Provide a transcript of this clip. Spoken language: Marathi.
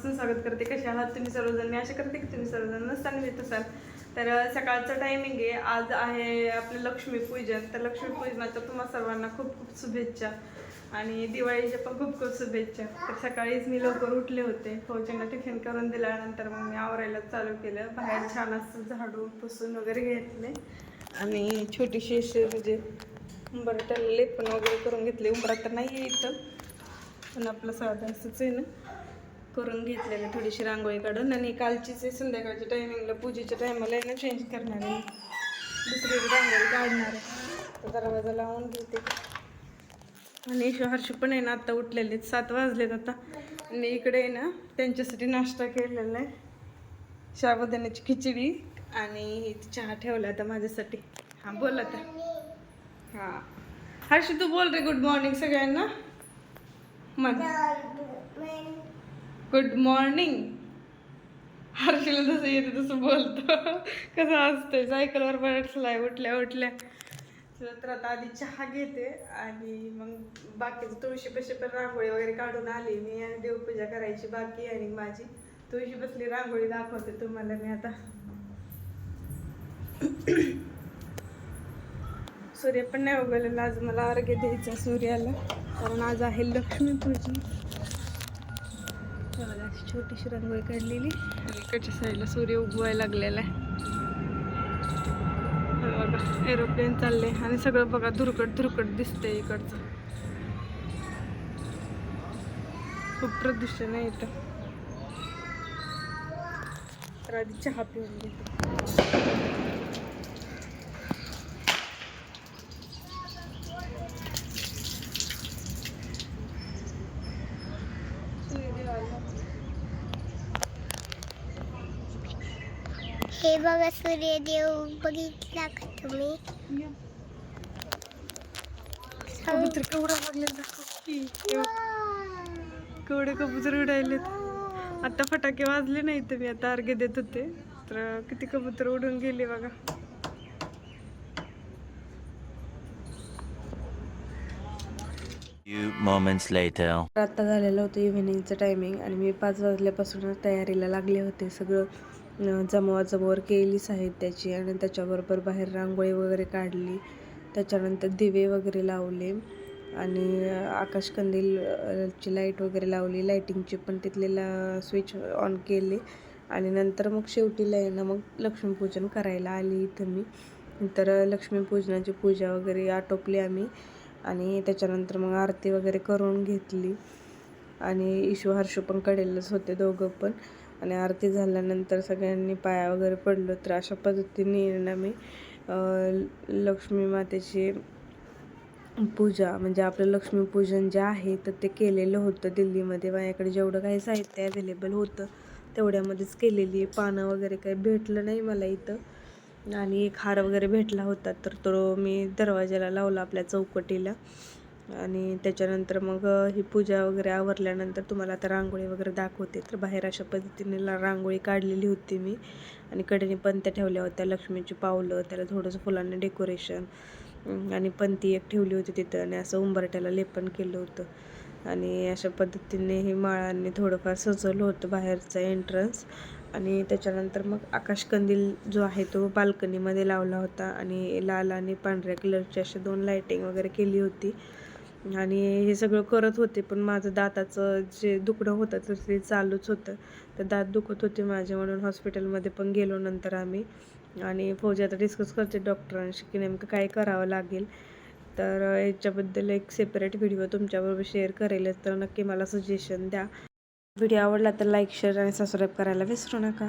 स्वागत करते. कसे आहात तुम्ही सर्वजण? मी अशा करते की तुम्ही सर्वजण नसताना येत असाल. तर सकाळचं टायमिंग आहे. आज आहे आपलं लक्ष्मीपूजन तर लक्ष्मीपूजनाच्या तुम्हा सर्वांना खूप खूप शुभेच्छा. आणि दिवाळीच्या पण खूप खूप शुभेच्छा. तर सकाळीच मी लवकर उठले होते. फौजींना टिफिन करून दिल्यानंतर मग मी आवरायला चालू केलं. बाहेर छान असं झाडून पुसून वगैरे घेतले. आणि छोटीशी अशी म्हणजे उंबरट्याला लेपण वगैरे करून घेतले. उंबरात तर नाही आहे इथं. पण आपलं साधं असंच आहे ना. करून घेतलेलं थोडीशी रांगोळी काढून आणि कालचीच संध्याकाळच्या टायमिंगला पूजेच्या टायमाला आहे ना चेंज करणार आहे. दुसरी रांगोळी काढणार आहे. दरवाजा लावून घेते. आणि ईशू हर्षू पण आहे ना आत्ता उठलेले आहेत. सात वाजलेत आता. आणि इकडे आहे ना त्यांच्यासाठी नाश्ता केलेला आहे. शाबुदाण्याची खिचडी आणि चहा ठेवला आता माझ्यासाठी. हां बोल आता. हां. हर्षू तू बोल रे गुड मॉर्निंग सगळ्यांना. मग. गुड मॉर्निंग हर्षीला जसं येते तसं बोलतो. कसं असतंय? सायकलवर बरसलाय उठल्या उठल्या. तर आता आधी चहा घेते आणि मग बाकीचं तुळशी पशी पण रांगोळी वगैरे काढून आली. मी आणि देवपूजा करायची बाकी आणि माझी. तुळशी बसली रांगोळी दाखवते तुम्हाला मी आता. सूर्य पण नाही उगवलेला आज मला अर्घ्य द्यायचा सूर्याला. कारण आज आहे लक्ष्मीपूजन बघा, अशी छोटीशी रांगोळी काढलेली. आणि इकडच्या साईडला सूर्य उगवायला लागलेला आहे. बघा एरोप्लेन चालले आणि सगळं बघा धुरकट धुरकट दिसतंय इकडचं. खूप प्रदूषण आहे इथं. तर आधी चहा पिऊन घेतो. हे बघा सूर्यदेव बघितला का तुम्ही? कबूतर केवढा लागले केवढे कबूतर उडायलेत. आता फटाके वाजले नाही तर मी आता अर्घ्य देत होते. तर किती कबूतर उडून गेले बघा. Few moments later. आता झालेलं होतं इव्हिनिंगचं टायमिंग आणि मी पाच वाजल्यापासूनच तयारीला लागले होते सगळं. जमवाजमवर केली साहित्याची आणि त्याच्याबरोबर बाहेर रांगोळी वगैरे काढली. त्याच्यानंतर दिवे वगैरे लावले. आणि आकाशकंदीलची आकाशकंदील ची लाइट वगैरे लावली. लाईटिंगची पण तिथले ला स्विच ऑन केले. आणि नंतर मग शेवटीला आहे ना मग लक्ष्मीपूजन करायला आली इथं मी. तर लक्ष्मीपूजनाची पूजा वगैरे आटोपली आम्ही. आणि त्याच्यानंतर मग आरती वगैरे करून घेतली. आणि ईशू हर्षू पण कडेलच होते दोघं पण. आणि आरती झाल्यानंतर सगळ्यांनी पाया वगैरे पडलो तर अशा पद्धतीने ना मी लक्ष्मी मातेची पूजा म्हणजे आपलं लक्ष्मीपूजन जे आहे तर ते केलेलं होतं दिल्लीमध्ये. माझ्याकडे जेवढं काही साहित्य अवेलेबल होतं तेवढ्यामध्येच केलेली आहे. पानं वगैरे काही भेटलं नाही मला इथं. आणि एक हार वगैरे भेटला होता तर तो मी दरवाजाला लावला आपल्या चौकटीला. आणि त्याच्यानंतर मग ही पूजा वगैरे आवरल्यानंतर तुम्हाला आता रांगोळी वगैरे दाखवते. तर बाहेर अशा पद्धतीने रांगोळी काढलेली होती मी. आणि कडेने पंत्या ठेवल्या होत्या लक्ष्मीची पावलं त्याला थोडंसं फुलांनी डेकोरेशन आणि पंती एक ठेवली होती तिथं आणि असं उंबरट्याला लेपन केलं होतं. आणि अशा पद्धतीने हे माळांनी थोडंफार सजवलं होतं बाहेरचा एंट्रन्स आणि त्याच्यानंतर मग आकाशकंदील जो आहे तो बाल्कनीमध्ये लावला होता. आणि लाल आणि पांढऱ्या कलरची अशी दोन लाईटिंग वगैरे केली होती. आणि हे सगळं करत होते पण माझं दाताचं जे दुखणं होतं तर ते चालूच होतं. तर दात दुखत होते माझे म्हणून हॉस्पिटलमध्ये पण गेलो नंतर आम्ही. आणि फौजी आता डिस्कस करते डॉक्टरांशी की नेमकं काय करावं लागेल. तर याच्याबद्दल एक सेपरेट व्हिडिओ तुमच्याबरोबर शेअर करेलच तर नक्की मला सजेशन द्या. व्हिडिओ आवडला तर लाईक शेअर आणि सबस्क्राईब करायला विसरू नका.